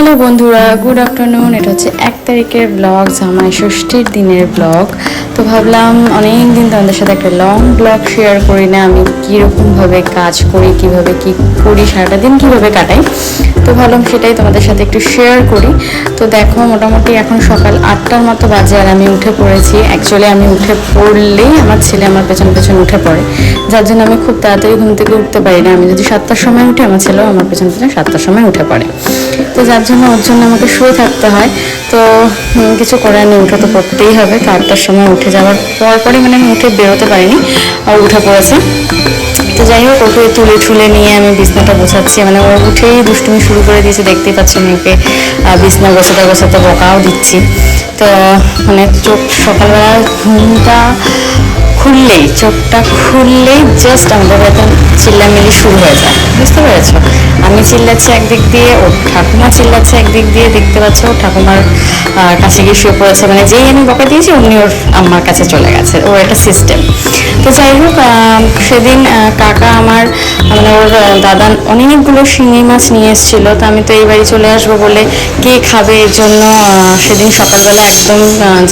Hello বন্ধুরা, good afternoon. এটা হচ্ছে এক তারিখের ব্লগ জামাই ষষ্ঠীর দিনের ব্লগ তো ভাবলাম অনেক দিন তোমাদের সাথে একটা লং ব্লগ শেয়ার করি না, আমি কীরকমভাবে কাজ করি, কীভাবে কি করি সারাটা দিন কীভাবে কাটাই। তো ভাবলাম সেটাই তোমাদের সাথে একটু শেয়ার করি। তো দেখো, মোটামুটি এখন সকাল আটটার মতো বাজে আর আমি উঠে পড়েছি। অ্যাকচুয়ালি আমি উঠে পড়লেই আমার ছেলে আমার পেছন পেছন উঠে পড়ে। যার জন্য আমি খুব তাড়াতাড়ি ঘুম থেকে উঠতে পারি না। আমি যদি সাতটার সময় উঠি, আমার ছেলেও আমার পেছন পেছন সাতটার সময় উঠে পড়ে। তো যার জন্য ওর জন্য আমাকে শুয়ে থাকতে হয়। তো কিছু করার নেই উঠে তো করতেই হবে। তো আটটার সময় উঠে যাওয়ার পর পরই মানে আমি উঠে বেরোতে পারিনি, আর উঠে পড়েছে। তো যাই হোক, ওকে তুলে ঠুলে নিয়ে আমি বিছনাটা গোছাচ্ছি। মানে ও উঠেই দুষ্টুমি শুরু করে দিয়েছে, দেখতেই পাচ্ছি আমি ওকে বিছনা গোছাতে গোছাতে বকাও দিচ্ছি। তো মানে চোখ সকালবেলা ঘুমটা খুললেই চোখটা খুললেই জাস্ট আমাদের বাড়িতে চিল্লামিল্লি শুরু হয়ে যায়। বুঝতে পেরেছ? আমি চিল্লাচ্ছি একদিক দিয়ে ওর ঠাকুমা চিল্লাচ্ছে একদিক দিয়ে, দেখতে পাচ্ছ ও ঠাকুমার কাছে গিয়ে শুয়ে পড়েছে। মানে যেই আমি বকা দিয়েছি, অমনি ওর আমার কাছে চলে গেছে। ও একটা সিস্টেম তো যাই হোক সেদিন কাকা আমার মানে ওর দাদা অনেকগুলো শিঙি মাছ নিয়ে এসেছিল। তো আমি তো এই বাড়ি চলে আসব বলে কে খাবে এর জন্য সেদিন সকালবেলা একদম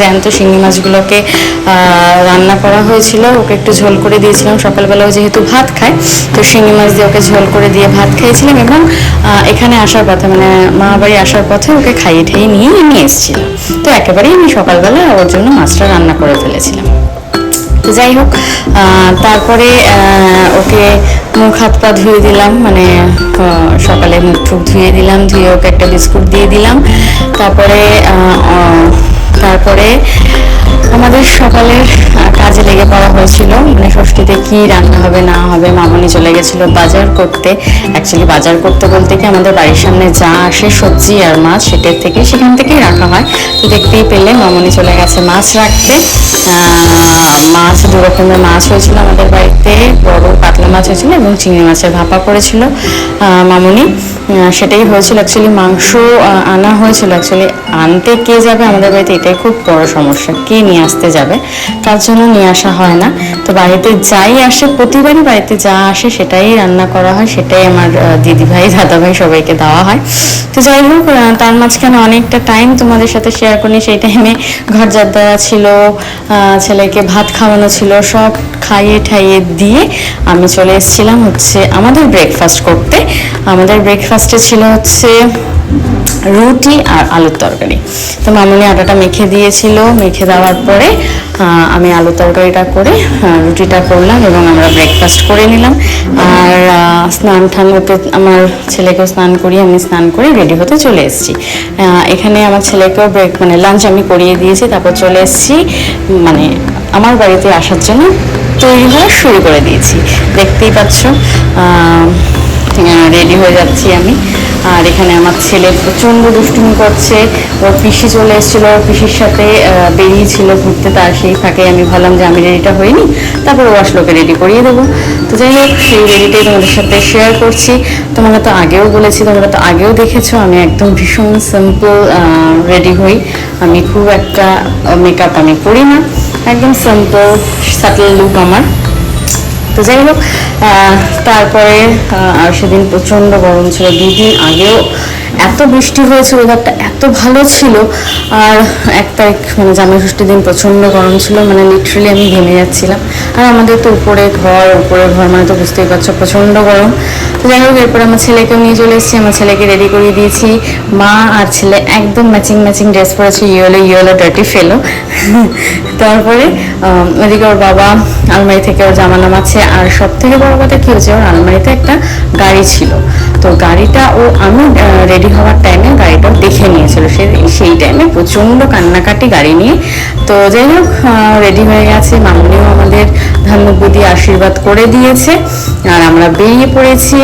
জ্যান্ত শিঙি মাছগুলোকে রান্না করা হয়েছিল ওকে একটু ঝোল করে দিয়েছিলাম। সকালবেলাও যেহেতু ভাত খায়, তো শিঙি মাছ দিয়ে ওকে ঝোল করে দিয়ে ভাত খাইয়েছিলাম এবং এখানে আসার পথে মানে মা বাড়ি আসার পথে ওকে খাইয়ে ঠাইয়ে নিয়ে নিয়ে এসেছিলাম। তো একেবারেই আমি সকালবেলা ওর জন্য মাছটা রান্না করে ফেলেছিলাম। তো যাই হোক তারপরে ওকে মুখ হাত পা ধুয়ে দিলাম মানে সকালে মুখ টুক ধুয়ে দিলাম, ধুয়ে ওকে একটা বিস্কুট দিয়ে দিলাম। তারপরে তারপরে আমাদের সকালের কাজে লেগে পড়া হয়েছিল। মানে ষষ্ঠীতে কি রান্না হবে, না হবে, মামনি চলে গেছিল বাজার করতে। অ্যাকচুয়ালি বাজার করতে বলতে কি আমাদের বাড়ির সামনে যা আসে সবজি আর মাছ সেটার থেকে সেখান থেকেই রাখা হয়। তো দেখতেই পেলে মামনি চলে গেছে মাছ রাখতে। মাছ, দু রকমের মাছ হয়েছিল আমাদের বাড়িতে। বড় কাতলা মাছ হয়েছিল এবং চিংড়ি মাছের ভাপা করেছিল মামনি। সেটাই হয়েছিল অ্যাকচুয়ালি মাংস আনা হয়েছিল অ্যাকচুয়ালি আনতে কে যাবে আমাদের বাড়িতে এটাই খুব বড় সমস্যা। কে নিয়ে আসতে যাবে? তার জন্য নিয়ে আসা হয় না। তো বাড়িতে যাই আসে, প্রতিবারই বাড়িতে যা আসে সেটাই রান্না করা হয়, সেটাই আমার দিদিভাই, দাদাভাই সবাইকে দেওয়া হয়। তো যাই হোক তার মাঝখানে অনেকটা টাইম তোমাদের সাথে শেয়ার করি। সেই টাইমে ঘর জাত দেওয়া ছিল ছেলেকে ভাত খাওয়ানো ছিল, সব খাইয়ে ঠাইয়ে দিয়ে আমি চলে এসেছিলাম হচ্ছে আমাদের ব্রেকফাস্ট করতে। আমাদের ব্রেকফাস্টে ছিল হচ্ছে রুটি আর আলুর তরকারি। তো মামনি আটাটা মেখে দিয়েছিল, মেখে দেওয়ার পরে আমি আলু তরকারিটা করে রুটিটা করলাম এবং আমরা ব্রেকফাস্ট করে নিলাম। আর স্নান টান হতে, আমার ছেলেকেও স্নান করিয়ে আমি স্নান করে রেডি হতে চলে এসেছি। এখানে আমার ছেলেকেও ব্রেক মানে লাঞ্চ আমি করিয়ে দিয়েছি, তারপর চলে এসেছি মানে আমার বাড়িতে আসার জন্য তৈরি হওয়া শুরু করে দিয়েছি। দেখতেই পাচ্ছ রেডি হয়ে যাচ্ছি আমি। আর এখানে আমার ছেলে প্রচণ্ড দুষ্টুমি করছে। ওর পিসি চলে এসেছিল পিসির সাথে বেরিয়েছিল ঘুরতে, তার সেই ফাঁকে আমি ভাবলাম যে আমি রেডিটা হইনি তারপর ও রেডি করিয়ে দেবো। তো যাই হোক, সেই রেডিটাই তোমাদের সাথে শেয়ার করছি। তোমরা তো আগেও বলেছি, তোমরা তো আগেও দেখেছ, আমি একদম ভীষণ সিম্পল রেডি হই। আমি খুব একটা মেকআপ আমি করি না। একদম সিম্পল সাটল লুক আমার। তো যাই হোক তারপরে আর সেদিন প্রচণ্ড গরম ছিল দুদিন আগেও। এত বৃষ্টি হয়েছে ওয়েদারটা এত ভালো ছিল, আর এক তারিখ মানে জামাই ষষ্ঠীর দিন প্রচণ্ড গরম ছিল মানে লিটারেলি আমি ঘেমে যাচ্ছিলাম। আর আমাদের তো উপরে ঘর উপরে ঘর মানে তো বুঝতেই পারছ, প্রচণ্ড গরম। তো যাই হোক, এরপরে আমার ছেলেকেও নিয়ে চলে এসেছি, আমার ছেলেকে রেডি করিয়ে দিয়েছি। মা আর ছেলে একদম ম্যাচিং ম্যাচিং ড্রেস পরেছে ইয়েলো ইয়েলো ডার্টি ফেলো তারপরে এদিকে ওর বাবা আলমারি থেকে ওর জামা নামাচ্ছে, আর সব থেকে বড় কথা কি হয়েছে, ওর আলমারিতে একটা গাড়ি ছিল। তো গাড়িটা ও আমি রেডি হওয়ার টাইমে গাড়িটা দেখে নিয়েছিল। সে সেই টাইমে প্রচণ্ড কান্নাকাটি গাড়ি নিয়ে। তো যাই হোক রেডি হয়ে গেছে। মামনিও আমাদের ধানমুখ আশীর্বাদ করে দিয়েছে। আর আমরা বেরিয়ে পড়েছি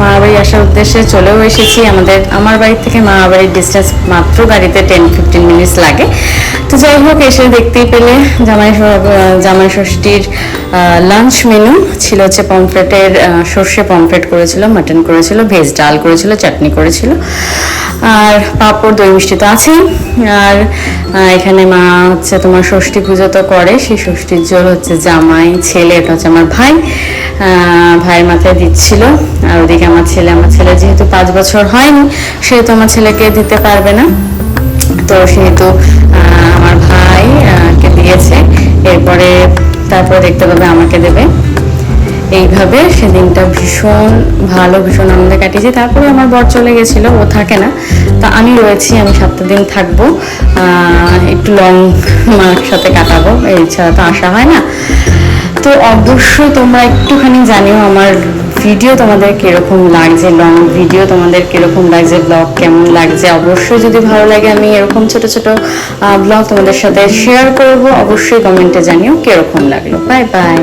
মা বাড়ি আসার উদ্দেশ্যে। চলেও এসেছি আমাদের, আমার বাড়ি থেকে মা বাড়ির ডিস্টেন্স মাত্র গাড়িতে টেন ফিফটিন মিনিটস লাগে। তো যাই হোক, এসে দেখতেই পেলে জামাই জামাই ষষ্ঠীর লাঞ্চ মেনু ছিল হচ্ছে পমফ্রেটের সর্ষে পমফ্রেট করেছিল মাটন করেছিল ভেজ ডাল করেছিল চাটনি করেছিল। আর পাঁপড় দই মিষ্টি তো আছেই। আর এখানে মা হচ্ছে তোমার ষষ্ঠী পুজো তো করে, সেই ষষ্ঠীর জোর হচ্ছে জামাই, ছেলে, এটা হচ্ছে আমার ভাই। ভাইয়ের মাথায় দিচ্ছিল, আর ওদিকে আমার ছেলে আমার ছেলে যেহেতু পাঁচ বছর হয়নি সেহেতু আমার ছেলেকে দিতে পারবে না। তো সেহেতু আমার ভাই কে দিয়েছে, এরপরে তারপরে দেখতে পাবে আমাকে দেবে। এইভাবে সেদিনটা ভীষণ ভালো, ভীষণ আনন্দে কাটিয়েছি। তারপরে আমার বর চলে গেছিল, ও থাকে না। তা আমি রয়েছি, আমি সাতটা দিন থাকব। একটু লং মার সাথে কাটাবো, এই ছাড়া তো আসা হয় না। তো অবশ্যই তোমরা একটুখানি জানিও আমার ভিডিও তোমাদের কীরকম লাগছে লং ভিডিও তোমাদের কীরকম লাগছে ব্লগ কেমন লাগছে। অবশ্যই যদি ভালো লাগে, আমি এরকম ছোট ছোট ব্লগ তোমাদের সাথে শেয়ার করব। অবশ্যই কমেন্টে জানিও কীরকম লাগল। Bye bye